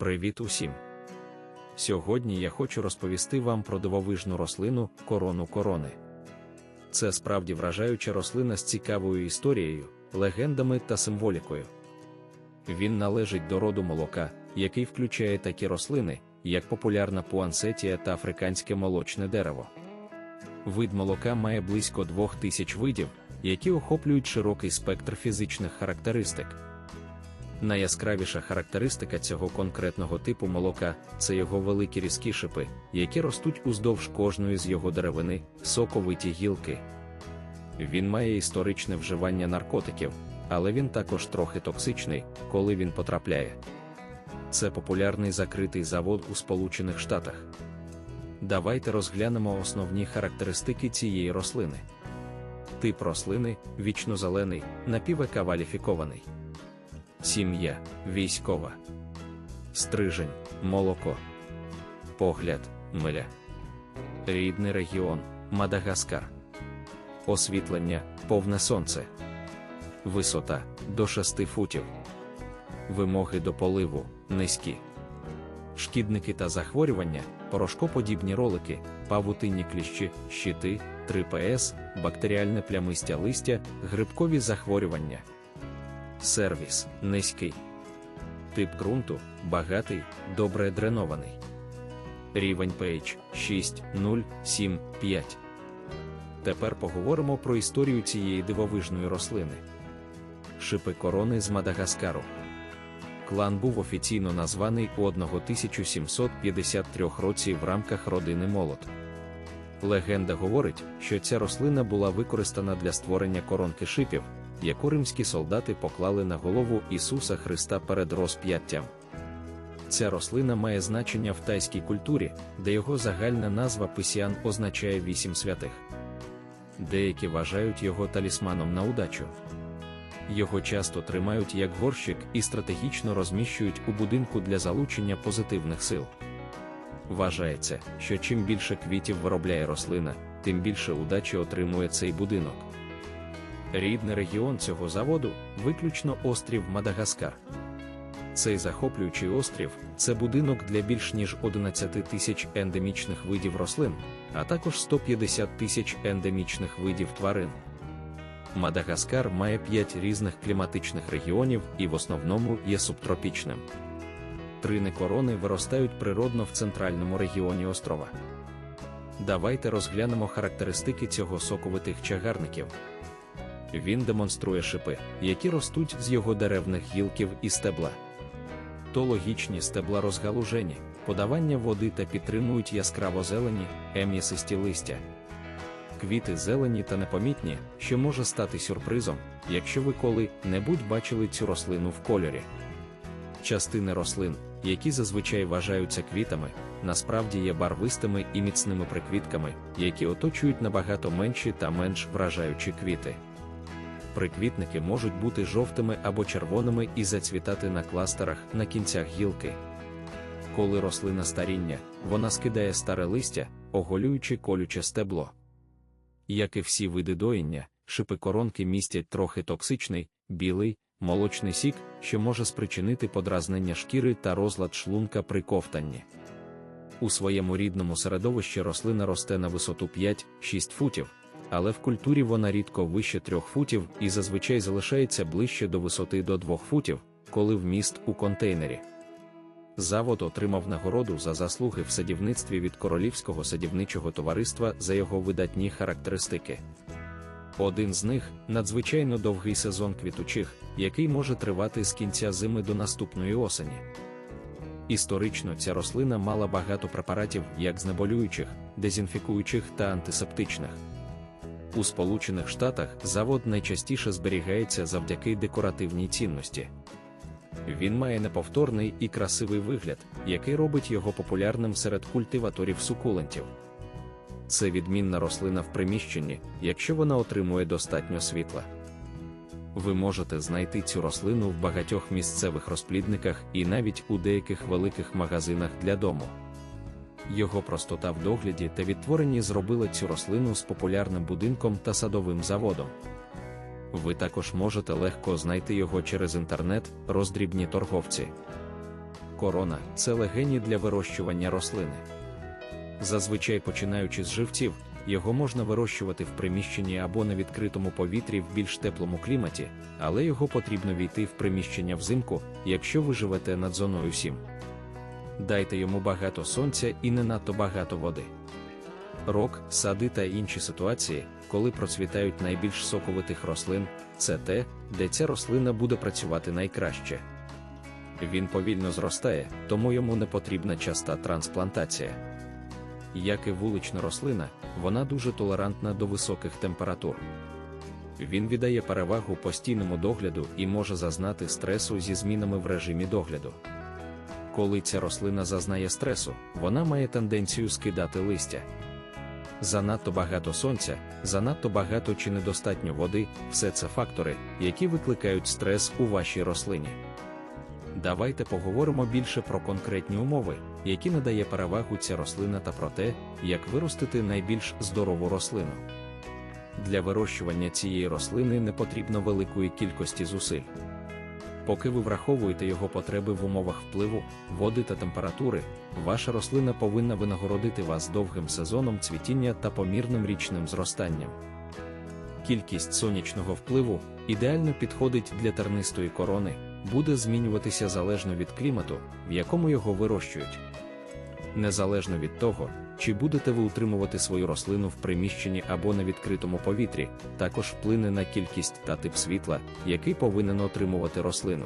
Привіт усім! Сьогодні я хочу розповісти вам про дивовижну рослину корону корони. Це справді вражаюча рослина з цікавою історією, легендами та символікою. Він належить до роду молока, який включає такі рослини, як популярна пуансетія та африканське молочне дерево. Вид молока має близько двох тисяч видів, які охоплюють широкий спектр фізичних характеристик. Найяскравіша характеристика цього конкретного типу молока це його великі різкі шипи, які ростуть уздовж кожної з його деревини, соковиті гілки. Він має історичне вживання наркотиків, але він також трохи токсичний, коли він потрапляє. Це популярний закритий завод у Сполучених Штатах. Давайте розглянемо основні характеристики цієї рослини. Тип рослини вічнозелений, напівекаваліфікований. Сім'я військова. Стрижень, молоко. Погляд, миля. Рідний регіон Мадагаскар. Освітлення повне сонце. Висота до 6 футів. Вимоги до поливу низькі. Шкідники та захворювання, порошкоподібні ролики, павутинні кліщі, щити, 3ПС, бактеріальне плямистя листя, грибкові захворювання. Сервіс низький. Тип ґрунту багатий, добре дренований. Рівень pH 6, 0, 7, 5. Тепер поговоримо про історію цієї дивовижної рослини. Шипи корони з Мадагаскару. Клан був офіційно названий у 1753 році в рамках родини Молот. Легенда говорить, що ця рослина була використана для створення коронки шипів, яку римські солдати поклали на голову Ісуса Христа перед розп'яттям. Ця рослина має значення в тайській культурі, де його загальна назва писіан означає вісім святих. Деякі вважають його талісманом на удачу. Його часто тримають як горщик і стратегічно розміщують у будинку для залучення позитивних сил. Вважається, що чим більше квітів виробляє рослина, тим більше удачі отримує цей будинок. Рідний регіон цього заводу виключно острів Мадагаскар. Цей захоплюючий острів це будинок для більш ніж 11 тисяч ендемічних видів рослин, а також 150 тисяч ендемічних видів тварин. Мадагаскар має 5 різних кліматичних регіонів і в основному є субтропічним. Трини корони виростають природно в центральному регіоні острова. Давайте розглянемо характеристики цього соковитих чагарників. Він демонструє шипи, які ростуть з його деревних гілків і стебла. Тологічні стебла розгалужені, подавання води та підтримують яскраво зелені, ем'ясисті листя. Квіти зелені та непомітні, що може стати сюрпризом, якщо ви коли-небудь бачили цю рослину в кольорі. Частини рослин, які зазвичай вважаються квітами, насправді є барвистими і міцними приквітками, які оточують набагато менші та менш вражаючі квіти. Приквітники можуть бути жовтими або червоними і зацвітати на кластерах на кінцях гілки. Коли рослина старіння, вона скидає старе листя, оголюючи колюче стебло. Як і всі види доїння, шипи коронки містять трохи токсичний, білий, молочний сік, що може спричинити подразнення шкіри та розлад шлунка при ковтанні. У своєму рідному середовищі рослина росте на висоту 5-6 футів, але в культурі вона рідко вище 3 футів і зазвичай залишається ближче до висоти до 2 футів, коли вміст у контейнері. Завод отримав нагороду за заслуги в садівництві від Королівського садівничого товариства за його видатні характеристики. Один з них надзвичайно довгий сезон квітучих, який може тривати з кінця зими до наступної осені. Історично ця рослина мала багато препаратів як знеболюючих, дезінфікуючих та антисептичних. У Сполучених Штатах завод найчастіше зберігається завдяки декоративній цінності. Він має неповторний і красивий вигляд, який робить його популярним серед культиваторів сукулентів. Це відмінна рослина в приміщенні, якщо вона отримує достатньо світла. Ви можете знайти цю рослину в багатьох місцевих розплідниках і навіть у деяких великих магазинах для дому. Його простота в догляді та відтворенні зробила цю рослину з популярним будинком та садовим заводом. Ви також можете легко знайти його через інтернет, роздрібні торговці. корона це легені для вирощування рослини. Зазвичай починаючи з живців, його можна вирощувати в приміщенні або на відкритому повітрі в більш теплому кліматі, але його потрібно війти в приміщення взимку, якщо ви живете над зоною 7. Дайте йому багато сонця і не надто багато води. Рок, сади та інші ситуації, коли процвітають найбільш соковитих рослин, це те, де ця рослина буде працювати найкраще. Він повільно зростає, тому йому не потрібна часта трансплантація. Як і вулична рослина, вона дуже толерантна до високих температур. Він віддає перевагу постійному догляду і може зазнати стресу зі змінами в режимі догляду. Коли ця рослина зазнає стресу, вона має тенденцію скидати листя. Занадто багато сонця, занадто багато чи недостатньо води все це фактори, які викликають стрес у вашій рослині. Давайте поговоримо більше про конкретні умови, які надає перевагу ця рослина та про те, як виростити найбільш здорову рослину. Для вирощування цієї рослини не потрібно великої кількості зусиль. Поки ви враховуєте його потреби в умовах впливу, води та температури, ваша рослина повинна винагородити вас довгим сезоном цвітіння та помірним річним зростанням. Кількість сонячного впливу ідеально підходить для тернистої корони, буде змінюватися залежно від клімату, в якому його вирощують. Незалежно від того, чи будете ви утримувати свою рослину в приміщенні або на відкритому повітрі, також вплине на кількість та тип світла, який повинен отримувати рослину.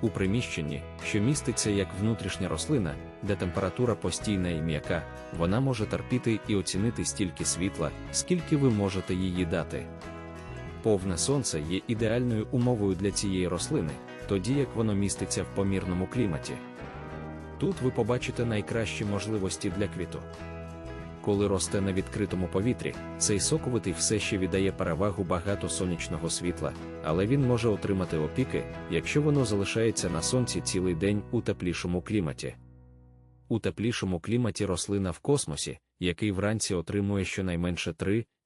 У приміщенні, що міститься як внутрішня рослина, де температура постійна і м'яка, вона може терпіти і оцінити стільки світла, скільки ви можете її дати. Повне сонце є ідеальною умовою для цієї рослини, тоді як воно міститься в помірному кліматі. Тут ви побачите найкращі можливості для квіту. Коли росте на відкритому повітрі, цей соковитий все ще віддає перевагу багато сонячного світла, але він може отримати опіки, якщо воно залишається на сонці цілий день у теплішому кліматі. У теплішому кліматі рослина в космосі, який вранці отримує щонайменше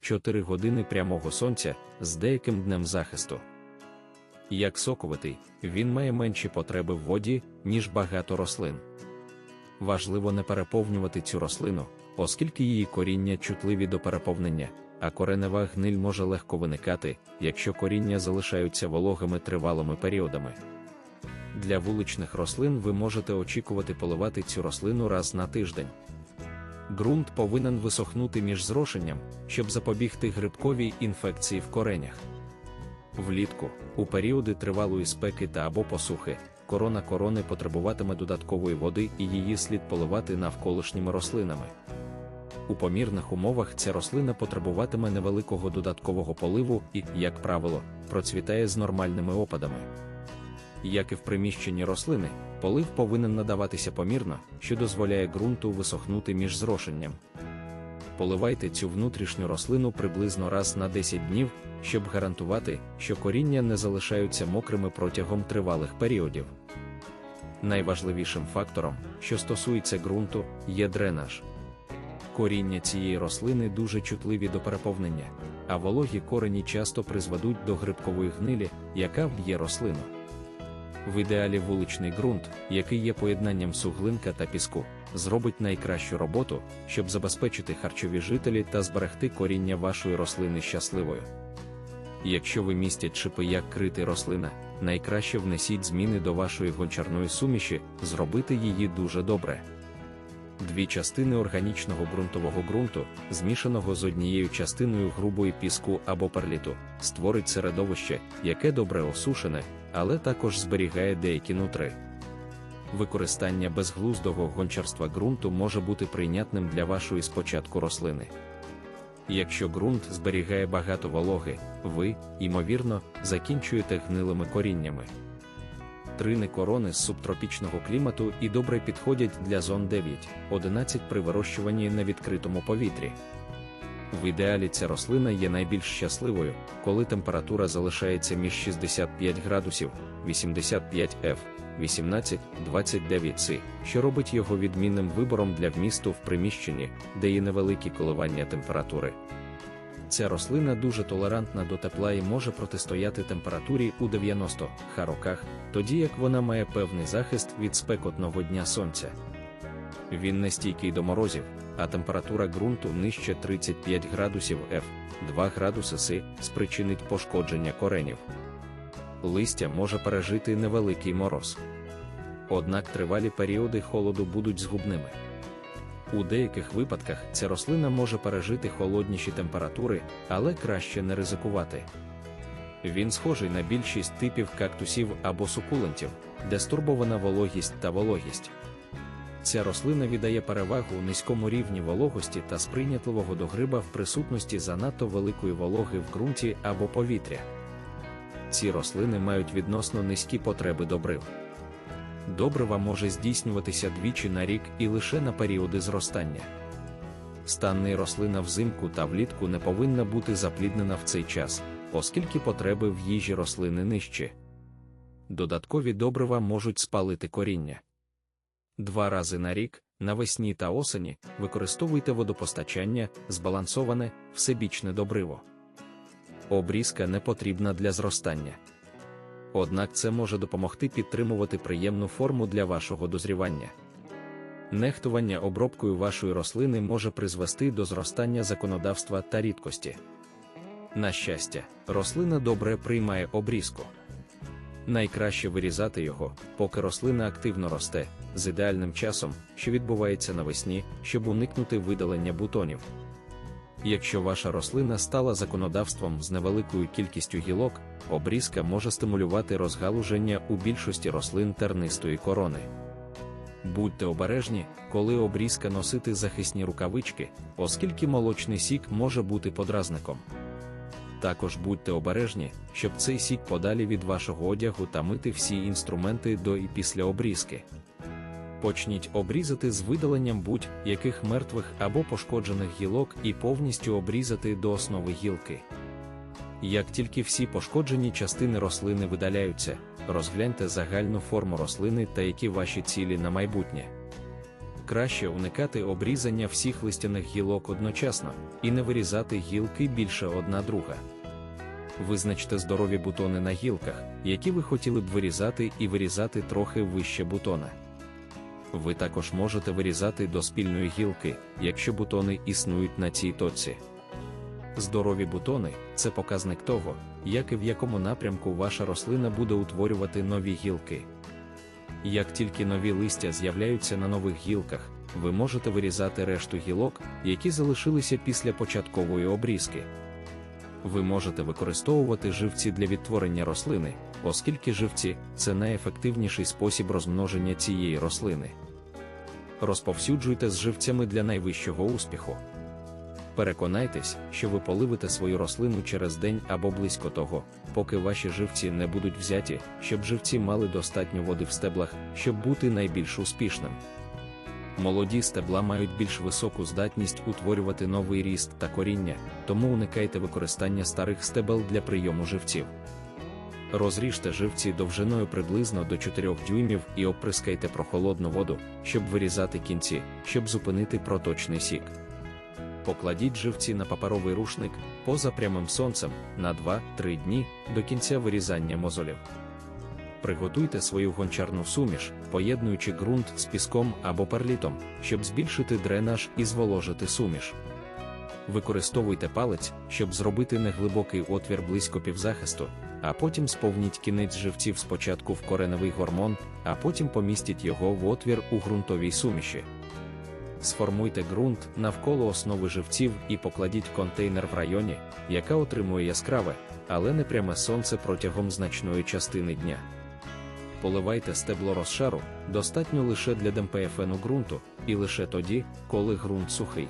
3-4 години прямого сонця з деяким днем захисту. Як соковитий, він має менші потреби в воді, ніж багато рослин. Важливо не переповнювати цю рослину, оскільки її коріння чутливі до переповнення, а коренева гниль може легко виникати, якщо коріння залишаються вологими тривалими періодами. Для вуличних рослин ви можете очікувати поливати цю рослину раз на тиждень. Ґрунт повинен висохнути між зрошенням, щоб запобігти грибковій інфекції в коренях. Влітку, у періоди тривалої спеки та або посухи, корона корони потребуватиме додаткової води і її слід поливати навколишніми рослинами. У помірних умовах ця рослина потребуватиме невеликого додаткового поливу і, як правило, процвітає з нормальними опадами. Як і в приміщенні рослини, полив повинен надаватися помірно, що дозволяє ґрунту висохнути між зрошенням. Поливайте цю внутрішню рослину приблизно раз на 10 днів, щоб гарантувати, що коріння не залишаються мокрими протягом тривалих періодів. Найважливішим фактором, що стосується ґрунту, є дренаж. Коріння цієї рослини дуже чутливі до переповнення, а вологі корені часто призведуть до грибкової гнилі, яка вб'є рослину. В ідеалі вуличний ґрунт, який є поєднанням суглинка та піску, зробить найкращу роботу, щоб забезпечити харчові жителі та зберегти коріння вашої рослини щасливою. Якщо ви містять шипи як крити рослина, найкраще внесіть зміни до вашої гончарної суміші, зробити її дуже добре. Дві частини органічного ґрунтового ґрунту, змішаного з однією частиною грубої піску або перліту, створить середовище, яке добре осушене, але також зберігає деякі нутри. Використання безглуздого гончарства ґрунту може бути прийнятним для вашої спочатку рослини. Якщо ґрунт зберігає багато вологи, ви, ймовірно, закінчуєте гнилими коріннями. Трини корони з субтропічного клімату і добре підходять для зон 9-11 при вирощуванні на відкритому повітрі. В ідеалі ця рослина є найбільш щасливою, коли температура залишається між 65 градусів 85 F 18-29 С, що робить його відмінним вибором для вмісту в приміщенні, де є невеликі коливання температури. Ця рослина дуже толерантна до тепла і може протистояти температурі у 90 ха роках, тоді як вона має певний захист від спекотного дня сонця. Він не стійкий до морозів, а температура ґрунту нижче 35 градусів F, 2 градуси С спричинить пошкодження коренів. Листя може пережити невеликий мороз. Однак тривалі періоди холоду будуть згубними. У деяких випадках ця рослина може пережити холодніші температури, але краще не ризикувати. Він схожий на більшість типів кактусів або сукулентів, де стурбована вологість та вологість. Ця рослина віддає перевагу у низькому рівні вологості та сприйнятливого до гриба в присутності занадто великої вологи в ґрунті або повітря. Ці рослини мають відносно низькі потреби добрив. Добрива може здійснюватися двічі на рік і лише на періоди зростання. Станний рослина взимку та влітку не повинна бути запліднена в цей час, оскільки потреби в їжі рослини нижчі. Додаткові добрива можуть спалити коріння. Два рази на рік, навесні та осені, використовуйте водопостачання, збалансоване, всебічне добриво. Обрізка не потрібна для зростання. Однак це може допомогти підтримувати приємну форму для вашого дозрівання. Нехтування обробкою вашої рослини може призвести до зростання законодавства та рідкості. На щастя, рослина добре приймає обрізку. Найкраще вирізати його, поки рослина активно росте, з ідеальним часом, що відбувається навесні, щоб уникнути видалення бутонів. Якщо ваша рослина стала законодавством з невеликою кількістю гілок, обрізка може стимулювати розгалуження у більшості рослин тернистої корони. Будьте обережні, коли обрізка носити захисні рукавички, оскільки молочний сік може бути подразником. Також будьте обережні, щоб цей сік подалі від вашого одягу та мити всі інструменти до і після обрізки. Почніть обрізати з видаленням будь-яких мертвих або пошкоджених гілок і повністю обрізати до основи гілки. Як тільки всі пошкоджені частини рослини видаляються, розгляньте загальну форму рослини та які ваші цілі на майбутнє. Краще уникати обрізання всіх листяних гілок одночасно і не вирізати гілки більше одна друга. Визначте здорові бутони на гілках, які ви хотіли б вирізати, і вирізати трохи вище бутона. Ви також можете вирізати до спільної гілки, якщо бутони існують на цій точці. Здорові бутони це показник того, як і в якому напрямку ваша рослина буде утворювати нові гілки. Як тільки нові листя з'являються на нових гілках, ви можете вирізати решту гілок, які залишилися після початкової обрізки. Ви можете використовувати живці для відтворення рослини, оскільки живці це найефективніший спосіб розмноження цієї рослини. Розповсюджуйте з живцями для найвищого успіху. Переконайтесь, що ви поливите свою рослину через день або близько того, поки ваші живці не будуть взяті, щоб живці мали достатньо води в стеблах, щоб бути найбільш успішним. Молоді стебла мають більш високу здатність утворювати новий ріст та коріння, тому уникайте використання старих стебел для прийому живців. Розріжте живці довжиною приблизно до 4 дюймів і оприскайте прохолодну воду, щоб вирізати кінці, щоб зупинити проточний сік. Покладіть живці на паперовий рушник поза прямим сонцем на 2-3 дні до кінця вирізання мозолів. Приготуйте свою гончарну суміш, поєднуючи ґрунт з піском або перлітом, щоб збільшити дренаж і зволожити суміш. Використовуйте палець, щоб зробити неглибокий отвір близько півзахисту, а потім сповніть кінець живців спочатку в кореневий гормон, а потім помістіть його в отвір у ґрунтовій суміші. Сформуйте ґрунт навколо основи живців і покладіть контейнер в районі, яка отримує яскраве, але не пряме сонце протягом значної частини дня. Поливайте стебло розшару, достатньо лише для ДМПФНу ґрунту, і лише тоді, коли ґрунт сухий.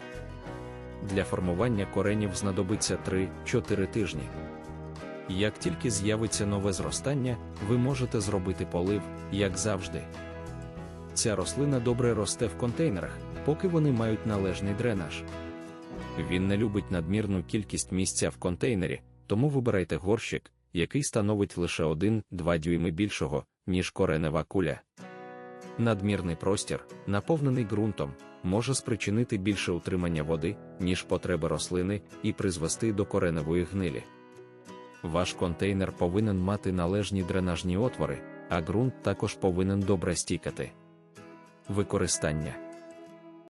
Для формування коренів знадобиться 3-4 тижні. Як тільки з'явиться нове зростання, ви можете зробити полив, як завжди. Ця рослина добре росте в контейнерах, поки вони мають належний дренаж. Він не любить надмірну кількість місця в контейнері, тому вибирайте горщик, який становить лише 1-2 дюйми більшого, ніж коренева куля. Надмірний простір, наповнений ґрунтом, може спричинити більше утримання води, ніж потреби рослини, і призвести до кореневої гнилі. Ваш контейнер повинен мати належні дренажні отвори, а ґрунт також повинен добре стікати. Використання